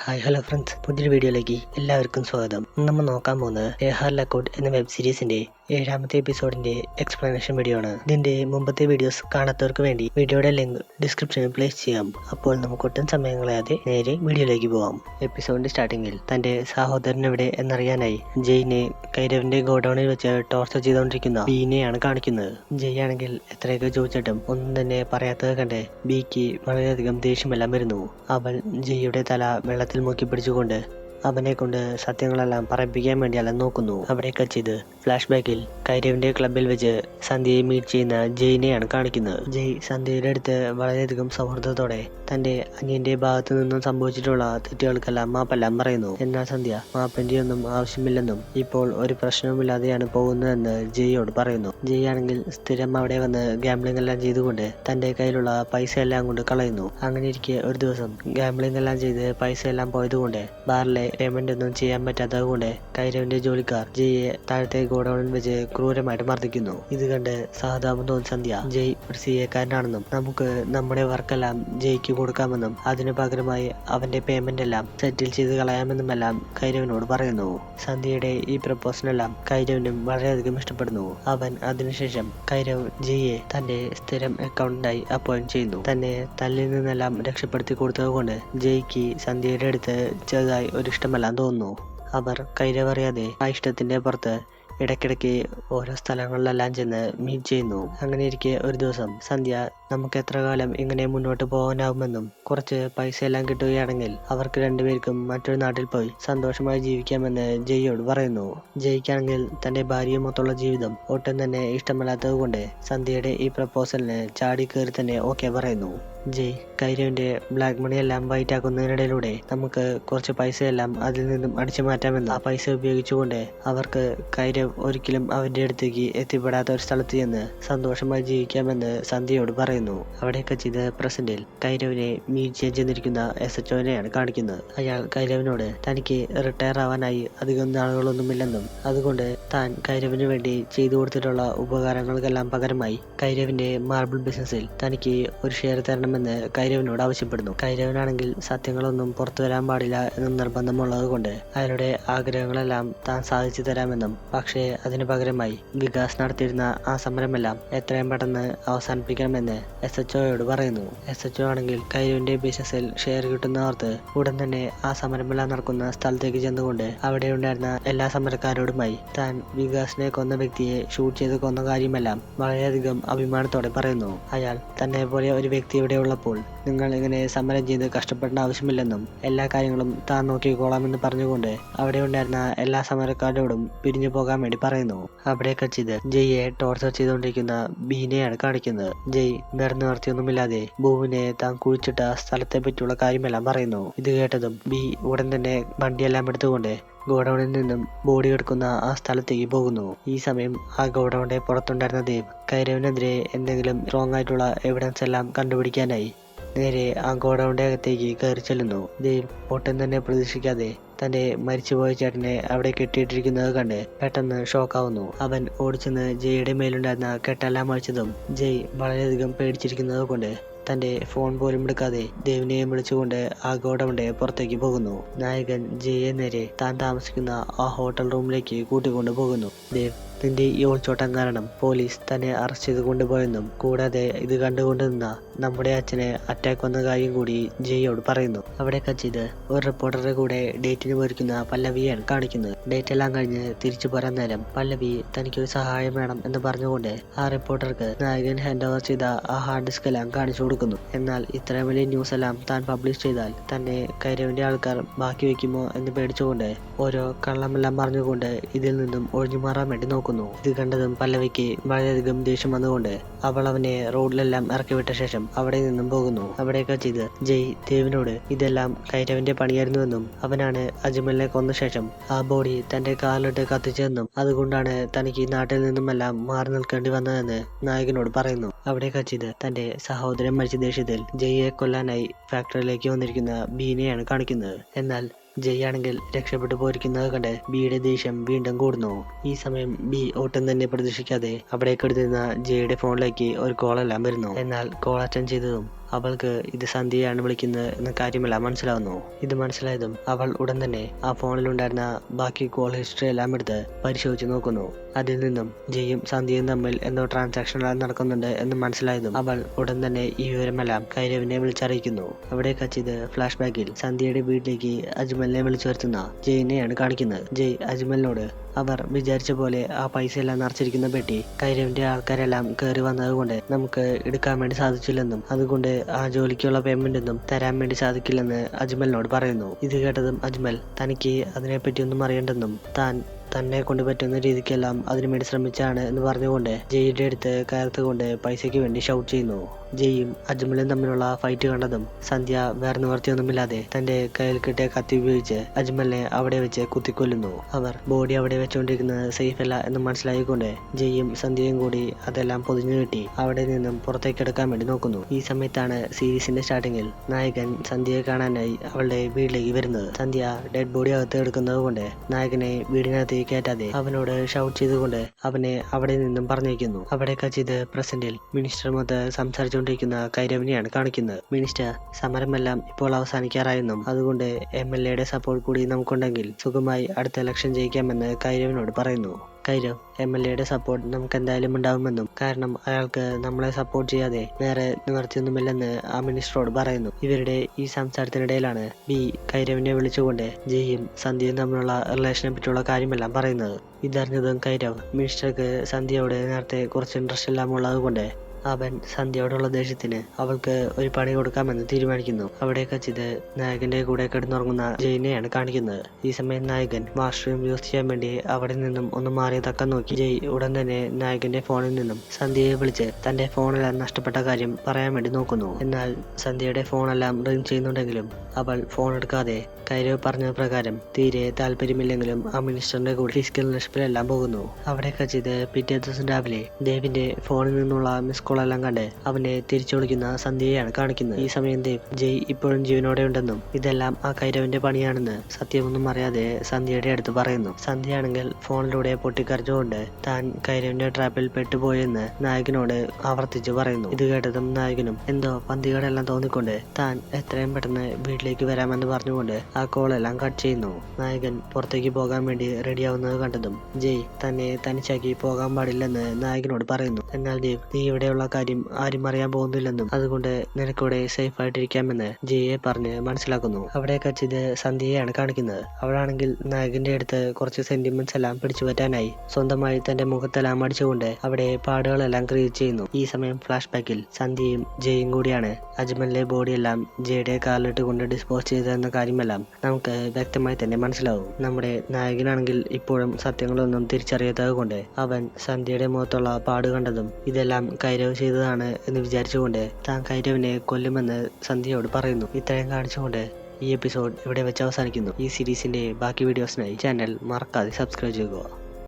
Hi hello friends. പുതിയൊരു വീഡിയോയിലേക്ക് എല്ലാവർക്കും സ്വാഗതം. നമ്മൾ നോക്കാൻ പോകുന്നത് എഹാർ ലക്കൗട്ട് എന്ന വെബ് സീരീസിന്റെ ഏഴാമത്തെ എപ്പിസോഡിന്റെ എക്സ്പ്ലനേഷൻ വീഡിയോ ആണ്. ഇതിന്റെ മുമ്പത്തെ വീഡിയോസ് കാണാത്തവർക്ക് വേണ്ടി വീഡിയോയുടെ ലിങ്ക് ഡിസ്ക്രിപ്ഷനിൽ പ്ലേസ് ചെയ്യാം. അപ്പോൾ നമുക്ക് ഒട്ടും സമയം കളയാതെ നേരെ വീഡിയോയിലേക്ക് പോവാം. എപ്പിസോഡിന്റെ സ്റ്റാർട്ടിങ്ങിൽ തന്റെ സഹോദരൻ എവിടെ എന്നറിയാനായി ജയിനെ കൈരവിന്റെ ഗോഡൌണിൽ വെച്ച് ടോർച്ചർ ചെയ്തുകൊണ്ടിരിക്കുന്ന ബീനെയാണ് കാണിക്കുന്നത്. ജയ് ആണെങ്കിൽ എത്രയൊക്കെ ചോദിച്ചിട്ടും ഒന്നും തന്നെ പറയാത്തത് കണ്ട് ബിക്ക് വളരെയധികം ദേഷ്യമെല്ലാം വരുന്നു. അവൾ ജയ്യുടെ തല വെള്ളത്തിൽ മുക്കി പിടിച്ചുകൊണ്ട് അവനെ കൊണ്ട് സത്യങ്ങളെല്ലാം പറയിപ്പിക്കാൻ വേണ്ടിയെല്ലാം നോക്കുന്നു. അവിടെയൊക്കെ ചെയ്ത് ഫ്ലാഷ് ബാക്കിൽ കൈരവിന്റെ ക്ലബിൽ വെച്ച് സന്ധ്യയെ മീറ്റ് ചെയ്യുന്ന ജയിനെയാണ് കാണിക്കുന്നത്. ജയ് സന്ധ്യയുടെ അടുത്ത് വളരെയധികം സൗഹൃദത്തോടെ തന്റെ അനിയന്റെ ഭാഗത്തു നിന്നും സംഭവിച്ചിട്ടുള്ള തെറ്റുകൾക്കെല്ലാം മാപ്പെല്ലാം പറയുന്നു. എന്നാൽ സന്ധ്യ മാപ്പിന്റെ ഒന്നും ആവശ്യമില്ലെന്നും ഇപ്പോൾ ഒരു പ്രശ്നവുമില്ലാതെയാണ് പോകുന്നതെന്ന് ജയ്യോട് പറയുന്നു. ജയ് ആണെങ്കിൽ സ്ഥിരം അവിടെ വന്ന് ഗാംബ്ലിംഗ് എല്ലാം ചെയ്തുകൊണ്ട് തന്റെ കയ്യിലുള്ള പൈസ എല്ലാം കൊണ്ട് കളയുന്നു. അങ്ങനെ ഇരിക്കെ ഒരു ദിവസം ഗാംബ്ലിംഗ് എല്ലാം ചെയ്ത് പൈസ എല്ലാം പോയതുകൊണ്ട് ബാറിലെ പേയ്മെന്റ് ഒന്നും ചെയ്യാൻ പറ്റാത്തത് കൊണ്ട് കൈരവിന്റെ ജോലിക്കാർ ജയ്യെ താഴത്തെ ഗോഡൌണിൽ വെച്ച് ക്രൂരമായിട്ട് മർദ്ദിക്കുന്നു. ഇത് കണ്ട് സഹതാപം തോന്നി സന്ധ്യ. ജയ് ഒരു സിയക്കാരനാണെന്നും നമുക്ക് നമ്മുടെ വർക്കെല്ലാം ജയ്ക്ക് കൊടുക്കാമെന്നും അതിനു പകരമായി അവന്റെ പേയ്മെന്റ് എല്ലാം സെറ്റിൽ ചെയ്ത് കളയാമെന്നുമെല്ലാം കൈരവിനോട് പറയുന്നു. സന്ധ്യയുടെ ഈ പ്രപ്പോസലെല്ലാം കൈരവിനും വളരെയധികം ഇഷ്ടപ്പെടുന്നു. അവൻ അതിനുശേഷം കൈരവ് ജയ്യെ തന്റെ സ്ഥിരം അക്കൗണ്ടായി അപ്പോയിന്റ് ചെയ്യുന്നു. തന്നെ തല്ലിൽ നിന്നെല്ലാം രക്ഷപ്പെടുത്തി കൊടുത്തതുകൊണ്ട് ജയ്ക്ക് സന്ധ്യയുടെ അടുത്ത് ചെറുതായി ഒരു ഇഷ്ടമെല്ലാം തോന്നുന്നു. അവർ കൈരവറിയാതെ ആ ഇഷ്ടത്തിന്റെ പുറത്ത് ഇടയ്ക്കിടയ്ക്ക് ഓരോ സ്ഥലങ്ങളിലെല്ലാം ചെന്ന് മീറ്റ് ചെയ്യുന്നു. അങ്ങനെ ഇരിക്കെ ഒരു ദിവസം സന്ധ്യ നമുക്ക് എത്ര കാലം ഇങ്ങനെ മുന്നോട്ട് പോകാനാവുമെന്നും കുറച്ച് പൈസ എല്ലാം കിട്ടുകയാണെങ്കിൽ അവർക്ക് രണ്ടുപേർക്കും മറ്റൊരു നാട്ടിൽ പോയി സന്തോഷമായി ജീവിക്കാമെന്ന് ജയ്യോട് പറയുന്നു. ജയ്ക്കാണെങ്കിൽ തന്റെ ഭാര്യയുമൊത്തുള്ള ജീവിതം ഒട്ടും തന്നെ ഇഷ്ടമല്ലാത്തതുകൊണ്ട് സന്ധ്യയുടെ ഈ പ്രപ്പോസലിന് ചാടി കയറി തന്നെ ഓക്കെ പറയുന്നു. ജയ് കൈരവിന്റെ ബ്ലാക്ക് മണി എല്ലാം വൈറ്റ് ആക്കുന്നതിനിടയിലൂടെ നമുക്ക് കുറച്ച് പൈസയെല്ലാം അതിൽ നിന്നും അടിച്ചു മാറ്റാമെന്ന് ആ പൈസ ഉപയോഗിച്ചുകൊണ്ട് അവർക്ക് കൈരവ് ഒരിക്കലും അവന്റെ അടുത്തേക്ക് എത്തിപ്പെടാത്ത ഒരു സ്ഥലത്ത് ചെന്ന് സന്തോഷമായി ജീവിക്കാമെന്ന് സന്ധ്യയോട് പറയുന്നു. അവിടെയൊക്കെ ചെയ്ത പ്രസന്റിൽ കൈരവിനെ ചെയ്യാൻ ചെന്നിരിക്കുന്ന എസ് എച്ച് ഒനെയാണ് കാണിക്കുന്നത്. അയാൾ കൈരവിനോട് തനിക്ക് റിട്ടയർ ആവാനായി അധികം നാളുകളൊന്നുമില്ലെന്നും അതുകൊണ്ട് താൻ കൈരവിന് വേണ്ടി ചെയ്തു കൊടുത്തിട്ടുള്ള ഉപകാരങ്ങൾക്കെല്ലാം പകരമായി കൈരവിന്റെ മാർബിൾ ബിസിനസ്സിൽ തനിക്ക് ഒരു ഷെയർ തരണമെന്ന് കൈരവിനോട് ആവശ്യപ്പെടുന്നു. കൈരവനാണെങ്കിൽ സത്യങ്ങളൊന്നും പുറത്തു വരാൻ പാടില്ല എന്ന് നിർബന്ധമുള്ളത് കൊണ്ട് അയാളുടെ ആഗ്രഹങ്ങളെല്ലാം താൻ സാധിച്ചു തരാമെന്നും പക്ഷേ അതിനു പകരമായി വികാസ് നടത്തിയിരുന്ന ആ സമരമെല്ലാം എത്രയും പെട്ടെന്ന് അവസാനിപ്പിക്കണമെന്ന് എസ് എച്ച് ഒയോട് പറയുന്നു. എസ് എച്ച് ഒ ആണെങ്കിൽ കൈരവിന്റെ ബിസിനസ്സിൽ ഷെയർ കിട്ടുന്നവർക്ക് ഉടൻ തന്നെ ആ സമരമെല്ലാം നടക്കുന്ന സ്ഥലത്തേക്ക് ചെന്നുകൊണ്ട് അവിടെ ഉണ്ടായിരുന്ന എല്ലാ സമരക്കാരോടുമായി താൻ വികാസിനെ കൊന്ന വ്യക്തിയെ ഷൂട്ട് ചെയ്ത് കൊന്ന കാര്യമെല്ലാം വളരെയധികം അഭിമാനത്തോടെ പറയുന്നു. അയാൾ തന്നെ പോലെ ഒരു വ്യക്തി ഇവിടെ ഉള്ളപ്പോൾ നിങ്ങൾ ഇങ്ങനെ സമരം ചെയ്ത് കഷ്ടപ്പെടേണ്ട ആവശ്യമില്ലെന്നും എല്ലാ കാര്യങ്ങളും താൻ നോക്കിക്കോളാമെന്ന് പറഞ്ഞുകൊണ്ട് അവിടെ ഉണ്ടായിരുന്ന എല്ലാ സമരക്കാരോടും പിരിഞ്ഞു പോകാൻ വേണ്ടി പറയുന്നു. അവിടെയൊക്കെ ചെയ്ത് ജയ്യെ ടോർച്ചർ ചെയ്തുകൊണ്ടിരിക്കുന്ന ബീനയാണ് കാണിക്കുന്നത്. ജയ് നിറഞ്ഞു നിർത്തിയൊന്നുമില്ലാതെ ഭൂവിനെ താൻ കുഴിച്ചിട്ട സ്ഥലത്തെ പറ്റിയുള്ള കാര്യമെല്ലാം പറയുന്നു. ഇത് കേട്ടതും ബി ഉടൻ തന്നെ വണ്ടിയെല്ലാം എടുത്തുകൊണ്ട് ഗോഡൌണിൽ നിന്നും ബോഡി എടുക്കുന്ന ആ സ്ഥലത്തേക്ക് പോകുന്നു. ഈ സമയം ആ ഗോഡൌണിന്റെ പുറത്തുണ്ടായിരുന്ന ദേവ് കൈരവിനെതിരെ എന്തെങ്കിലും റോങ് ആയിട്ടുള്ള എവിഡൻസ് എല്ലാം കണ്ടുപിടിക്കാനായി നേരെ ആ ഗോഡൌണിന്റെ അകത്തേക്ക് കയറി ചെല്ലുന്നു. ദേവ് ഒട്ടും തന്നെ പ്രതീക്ഷിക്കാതെ തന്റെ മരിച്ചുപോയ ചേട്ടനെ അവിടെ കെട്ടിയിട്ടിരിക്കുന്നത് കണ്ട് പെട്ടെന്ന് ഷോക്കാവുന്നു. അവൻ ഓടിച്ചെന്ന് ജയ്യുടെ മേലുണ്ടായിരുന്ന കെട്ടെല്ലാം അഴിച്ചതും ജയ് വളരെയധികം പേടിച്ചിരിക്കുന്നത് കൊണ്ട് തന്റെ ഫോൺ പോലും എടുക്കാതെ ദേവിനെയും വിളിച്ചുകൊണ്ട് ആ ഗോഡൗണിന്റെ പുറത്തേക്ക് പോകുന്നു. നായകൻ ജയെ നേരെ താൻ താമസിക്കുന്ന ആ ഹോട്ടൽ റൂമിലേക്ക് കൂട്ടിക്കൊണ്ടു പോകുന്നു. ദേവ് നിന്റെ ഈ ഒളിച്ചോട്ടം കാരണം പോലീസ് തന്നെ അറസ്റ്റ് ചെയ്ത് കൊണ്ടുപോയെന്നും കൂടാതെ ഇത് കണ്ടുകൊണ്ടിരുന്ന നമ്മുടെ അച്ഛനെ അറ്റാക്ക് വന്ന കാര്യം കൂടി ജയോട് പറയുന്നു. അവിടെ ചെയ്ത് ഒരു റിപ്പോർട്ടറുടെ കൂടെ ഡേറ്റിന് പോയിരിക്കുന്ന പല്ലവിയാണ് കാണിക്കുന്നത്. ഡേറ്റ് എല്ലാം കഴിഞ്ഞ് തിരിച്ചു പോരാൻ നേരം പല്ലവി തനിക്കൊരു സഹായം വേണം എന്ന് പറഞ്ഞുകൊണ്ട് ആ റിപ്പോർട്ടർക്ക് നായകൻ ഹാൻഡ് ഓവർ ചെയ്ത ആ ഹാർഡ് ഡിസ്ക് എല്ലാം കാണിച്ചു കൊടുക്കുന്നു. എന്നാൽ ഇത്രയും വലിയ ന്യൂസ് എല്ലാം താൻ പബ്ലിഷ് ചെയ്താൽ തന്നെ കൈരവിന്റെ ആൾക്കാർ ബാക്കി വെക്കുമോ എന്ന് പേടിച്ചുകൊണ്ട് ഓരോ കള്ളമെല്ലാം പറഞ്ഞുകൊണ്ട് ഇതിൽ നിന്നും ഒഴിഞ്ഞു മാറാൻ വേണ്ടി നോക്കുന്നു. ഇത് കണ്ടതും പല്ലവിക്ക് വളരെയധികം ദേഷ്യം വന്നുകൊണ്ട് അവൾ അവനെ റോഡിലെല്ലാം ഇറക്കിവിട്ട ശേഷം അവിടെ നിന്നും പോകുന്നു. അവിടെയൊക്കെ ചെയ്ത് ജയ് ദേവിനോട് ഇതെല്ലാം കൈരവിന്റെ പണിയായിരുന്നുവെന്നും അവനാണ് അജ്മലിനെ കൊന്ന ശേഷം ആ ബോഡി തന്റെ കാലിട്ട് കത്തിച്ചതെന്നും അതുകൊണ്ടാണ് തനിക്ക് നാട്ടിൽ നിന്നുമെല്ലാം മാറി നിൽക്കേണ്ടി വന്നതെന്ന് നായകനോട് പറയുന്നു. അവിടെയൊക്കെ ചെയ്ത് തന്റെ സഹോദരൻ മരിച്ച ദേഷ്യത്തിൽ ജയ്യെ കൊല്ലാനായി ഫാക്ടറിയിലേക്ക് വന്നിരിക്കുന്ന ബീനയാണ് കാണിക്കുന്നത്. എന്നാൽ ജയ് ആണെങ്കിൽ രക്ഷപ്പെട്ടു പോയിരിക്കുന്നത് കണ്ട് ബിയുടെ ദേഷ്യം വീണ്ടും കൂടുന്നു. ഈ സമയം ബി ഒട്ടും തന്നെ പ്രതീക്ഷിക്കാതെ അവിടേക്കെടുത്തിരുന്ന ജയുടെ ഫോണിലേക്ക് ഒരു കോളെല്ലാം വരുന്നു. എന്നാൽ കോൾ അറ്റൻഡ് ചെയ്തതും അവൾക്ക് ഇത് സന്ധ്യയാണ് വിളിക്കുന്നത് എന്ന കാര്യമല്ല മനസ്സിലാവുന്നു. ഇത് മനസ്സിലായതും അവൾ ഉടൻ തന്നെ ആ ഫോണിലുണ്ടായിരുന്ന ബാക്കി കോൾ ഹിസ്റ്ററി എല്ലാം എടുത്ത് പരിശോധിച്ച് നോക്കുന്നു. അതിൽ നിന്നും ജയും സന്ധ്യയും തമ്മിൽ എന്തോ ട്രാൻസാക്ഷൻ നടക്കുന്നുണ്ട് എന്ന് മനസ്സിലായതും അവൾ ഉടൻ തന്നെ ഈ വിവരമെല്ലാം കൈരവിനെ വിളിച്ചറിയിക്കുന്നു. അവിടെ കച്ചിത് ഫ്ലാഷ് ബാക്കിൽ സന്ധ്യയുടെ വീട്ടിലേക്ക് അജ്മലിനെ വിളിച്ചു വരുത്തുന്ന ജയിനെയാണ് കാണിക്കുന്നത്. ജയ് അജ്മലിനോട് അവർ വിചാരിച്ച പോലെ ആ പൈസ എല്ലാം നിറച്ചിരിക്കുന്ന പെട്ടി കൈരവിന്റെ ആൾക്കാരെല്ലാം കയറി വന്നതുകൊണ്ട് നമുക്ക് എടുക്കാൻ വേണ്ടി സാധിച്ചില്ലെന്നും അതുകൊണ്ട് ആ ജോലിക്കുള്ള പേയ്മെന്റ് ഒന്നും തരാൻ വേണ്ടി സാധിക്കില്ലെന്ന് അജ്മലിനോട് പറയുന്നു. ഇത് കേട്ടതും അജ്മൽ തനിക്ക് അതിനെപ്പറ്റി ഒന്നും അറിയണ്ടെന്നും താൻ തന്നെ കൊണ്ട് പറ്റുന്ന രീതിക്കെല്ലാം അതിനുവേണ്ടി ശ്രമിച്ചാണ് എന്ന് പറഞ്ഞുകൊണ്ട് ജയിയുടെ അടുത്ത് കയർത്തുകൊണ്ട് പൈസയ്ക്ക് വേണ്ടി ഷൗട്ട് ചെയ്യുന്നു. ജയും അജ്മലും തമ്മിലുള്ള ഫൈറ്റ് കണ്ടതും സന്ധ്യ വേറെ നിവർത്തിയൊന്നുമില്ലാതെ തന്റെ കയ്യിൽ കിട്ടിയ കത്തി ഉപയോഗിച്ച് അജ്മലിനെ അവിടെ വെച്ച് കുത്തിക്കൊല്ലുന്നു. അവർ ബോഡി അവിടെ വെച്ചുകൊണ്ടിരിക്കുന്നത് സേഫ് അല്ല എന്ന് മനസ്സിലായിക്കൊണ്ട് ജയും സന്ധ്യയും കൂടി അതെല്ലാം പൊതിഞ്ഞു കെട്ടി അവിടെ നിന്നും പുറത്തേക്ക് എടുക്കാൻ വേണ്ടി നോക്കുന്നു. ഈ സമയത്താണ് സീരീസിന്റെ സ്റ്റാർട്ടിങ്ങിൽ നായകൻ സന്ധ്യയെ കാണാനായി അവളുടെ വീട്ടിലേക്ക് വരുന്നത്. സന്ധ്യ ഡെഡ് ബോഡി അകത്ത് എടുക്കുന്നത് കൊണ്ട് നായകനെ വീടിനകത്തേക്ക് കയറ്റാതെ അവനോട് ഷൗട്ട് ചെയ്തുകൊണ്ട് അവനെ അവിടെ നിന്നും പറഞ്ഞേക്കുന്നു അവിടെ കച്ചിത് പ്രസന്റിൽ മിനിസ്റ്റർ മൊത്ത് സംസാരിച്ചുകൊണ്ടിരിക്കുന്ന കൈരവിനെയാണ് കാണിക്കുന്നത്. മിനിസ്റ്റർ സമരമെല്ലാം ഇപ്പോൾ അവസാനിക്കാറായെന്നും അതുകൊണ്ട് എം എൽ എയുടെ സപ്പോർട്ട് കൂടി നമുക്കുണ്ടെങ്കിൽ സുഖമായി അടുത്ത ഇലക്ഷൻ ജയിക്കാമെന്ന് കൈരവനോട് പറയുന്നു. കൈരവ് എം എൽ എയുടെ സപ്പോർട്ട് നമുക്ക് എന്തായാലും ഉണ്ടാവുമെന്നും. കാരണം അയാൾക്ക് നമ്മളെ സപ്പോർട്ട് ചെയ്യാതെ വേറെ നിവർത്തിയൊന്നുമില്ലെന്ന് ആ മിനിസ്റ്ററോട് പറയുന്നു. ഇവരുടെ ഈ സംസാരത്തിനിടയിലാണ് ബി കൈരവിനെ വിളിച്ചുകൊണ്ട് ജയും സന്ധ്യയും തമ്മിലുള്ള റിലേഷനെ പറ്റിയുള്ള കാര്യമെല്ലാം പറയുന്നത്. ഇതറിഞ്ഞതും കൈരവ് മിനിസ്റ്റർക്ക് സന്ധ്യയോട് നേരത്തെ കുറച്ച് ഇൻട്രസ്റ്റ് എല്ലാം ഉള്ളതുകൊണ്ട് അവൻ സന്ധ്യയോടുള്ള ദേഷ്യത്തിന് അവൾക്ക് ഒരു പണി കൊടുക്കാമെന്ന് തീരുമാനിക്കുന്നു. അവിടെ ചിത് നായകന്റെ കൂടെ കിടന്നുറങ്ങുന്ന ജയിനെയാണ് കാണിക്കുന്നത്. ഈ സമയം നായകൻ വാഷ്റൂം യൂസ് ചെയ്യാൻ വേണ്ടി അവിടെ നിന്നും ഒന്ന് മാറി തക്കം നോക്കി. ജയ് ഉടൻ തന്നെ നായകന്റെ ഫോണിൽ നിന്നും സന്ധ്യയെ വിളിച്ച് തന്റെ ഫോണെല്ലാം നഷ്ടപ്പെട്ട കാര്യം പറയാൻ വേണ്ടി നോക്കുന്നു. എന്നാൽ സന്ധ്യയുടെ ഫോണെല്ലാം റിംഗ് ചെയ്യുന്നുണ്ടെങ്കിലും അവൾ ഫോൺ എടുക്കാതെ കൈരവ് പറഞ്ഞ പ്രകാരം തീരെ താല്പര്യമില്ലെങ്കിലും ആ മിനിസ്റ്ററിന്റെ കൂടെ ഫിസിക്കൽ നഷ്ടപ്പിലെല്ലാം പോകുന്നു. അവിടെ കച്ചിത് പിറ്റേ ദിവസം രാവിലെ ദേവിന്റെ ഫോണിൽ നിന്നുള്ള മിസ് കോൾ എല്ലാം കണ്ട് അവനെ തിരിച്ചു വിളിക്കുന്ന സന്ധ്യയാണ് കാണിക്കുന്നത്. ഈ സമയം ദേവ് ജയ് ഇപ്പോഴും ജീവനോടെ ഉണ്ടെന്നും ഇതെല്ലാം ആ കൈരവന്റെ പണിയാണെന്ന് സത്യമൊന്നും അറിയാതെ സന്ധ്യയുടെ അടുത്ത് പറയുന്നു. സന്ധ്യയാണെങ്കിൽ ഫോണിലൂടെ പൊട്ടിക്കരച്ചുകൊണ്ട് താൻ കൈരവിന്റെ ട്രാപ്പിൽ പെട്ടുപോയെന്ന് നായകനോട് ആവർത്തിച്ച് പറയുന്നു. ഇത് കേട്ടതും നായകനും എന്തോ പന്തികളെല്ലാം തോന്നിക്കൊണ്ട് താൻ എത്രയും പെട്ടെന്ന് വീട്ടിലേക്ക് വരാമെന്ന് പറഞ്ഞുകൊണ്ട് ആ കോളെല്ലാം കട്ട് ചെയ്യുന്നു. നായകൻ പുറത്തേക്ക് പോകാൻ വേണ്ടി റെഡിയാവുന്നത് കണ്ടതും ജയ് തന്നെ തനിച്ചാക്കി പോകാൻ പാടില്ലെന്ന് നായകനോട് പറയുന്നു. എന്നാൽ ദേവ് നീ ഇവിടെയുള്ള കാര്യം ആരും അറിയാൻ പോകുന്നില്ലെന്നും അതുകൊണ്ട് നിനക്കിവിടെ സേഫ് ആയിട്ടിരിക്കാമെന്ന് ജയയെ പറഞ്ഞ് മനസ്സിലാക്കുന്നു. അവിടെ കച്ചിത് സന്ധ്യയെയാണ് കാണിക്കുന്നത്. അവളാണെങ്കിൽ നായകന്റെ അടുത്ത് കുറച്ച് സെന്റിമെന്റ്സ് എല്ലാം പിടിച്ചു പറ്റാനായി സ്വന്തമായി തന്റെ മുഖത്തെല്ലാം അടിച്ചുകൊണ്ട് അവിടെ പാടുകളെല്ലാം ക്രിയേറ്റ് ചെയ്യുന്നു. ഈ സമയം ഫ്ലാഷ് ബാക്കിൽ സന്ധ്യയും ജയും കൂടിയാണ്. അജ്മലിലെ ബോഡിയെല്ലാം ജയുടെ കാലിലിട്ട് കൊണ്ട് ഡിസ്പോസ് ചെയ്തതെന്ന കാര്യമെല്ലാം നമുക്ക് വ്യക്തമായി തന്നെ മനസ്സിലാവും. നമ്മുടെ നായകനാണെങ്കിൽ ഇപ്പോഴും സത്യങ്ങളൊന്നും തിരിച്ചറിയാത്തത് കൊണ്ട് അവൻ സന്ധ്യയുടെ മുഖത്തുള്ള പാട് കണ്ടതും ഇതെല്ലാം കൈരവ് ചെയ്തതാണ് എന്ന് വിചാരിച്ചുകൊണ്ട് താൻ കൈരവിനെ കൊല്ലുമെന്ന് സന്ധ്യയോട് പറയുന്നു. ഇത്രയും കാണിച്ചുകൊണ്ട് ഈ എപ്പിസോഡ് ഇവിടെ വെച്ച് അവസാനിക്കുന്നു. ഈ സീരീസിന്റെ ബാക്കി വീഡിയോസിനായി ചാനൽ മറക്കാതെ സബ്സ്ക്രൈബ് ചെയ്യുക.